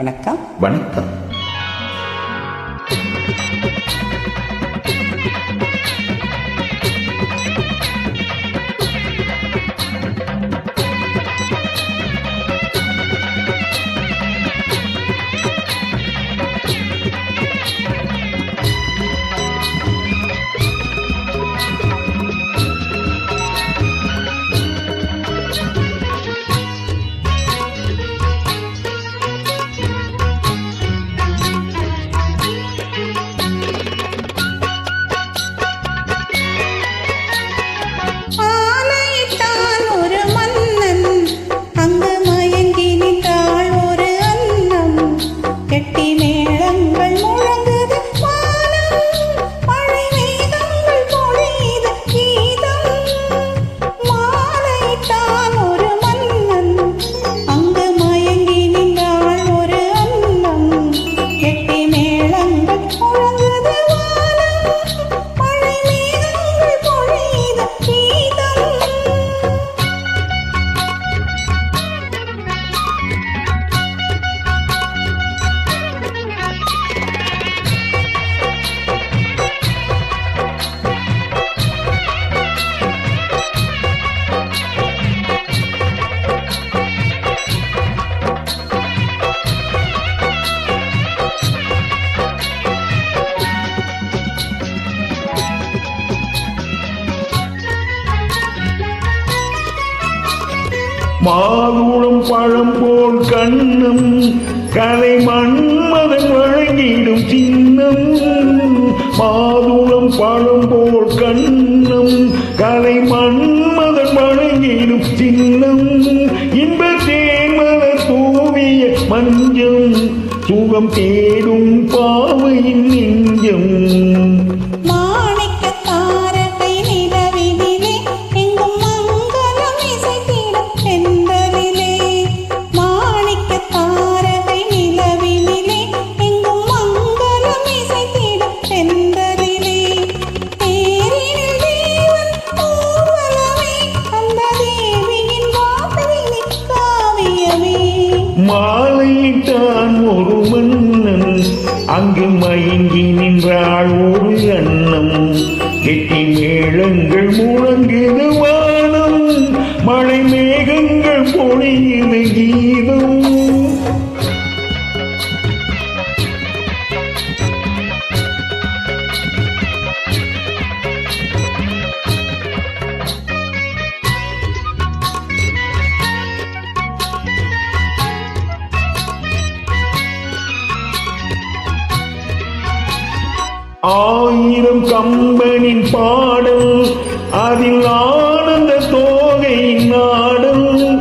வணக்கம். வணக்கம். மாதுளம் பழம் போல் கண்ணம் கலை மன்மதன் வழங்கிடும் சின்னம். மாதுளம் பழம் போல் கண்ணம் கலை மன்மதன் வழங்கிடும் சின்னம். இன்ப தேமலர் தூவிய மஞ்சம் சுகம் தேடும் பாவையின் நெஞ்சம். அங்கு மயங்கி நின்றாள் ஒரு எண்ணம் கெட்டி மேளங்கள் முழங்குது வானம் மழை மேகங்கள் பொழியுது கீதம். ஆயிரம் கம்பனின் பாடல் அதில் ஆனந்த தோகை நாடல்.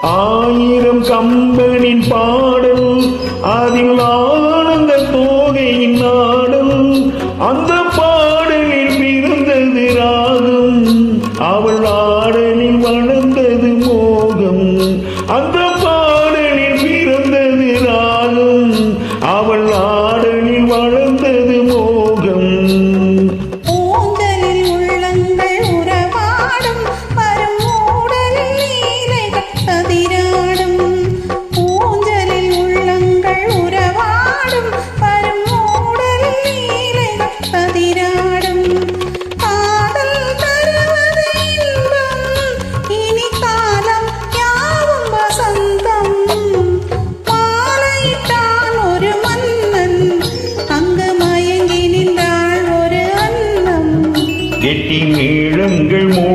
ஆயிரம் கம்பனின் பாடல் அதில் ஆனந்த தோகை நாடல். அந்த பாடலில் பிறந்தது ராகம் அவள் ஆடலில் வளர்ந்தது மோகம். அந்த பாடலில் பிறந்தது ராகம் அவள் நிலங்கள் மூ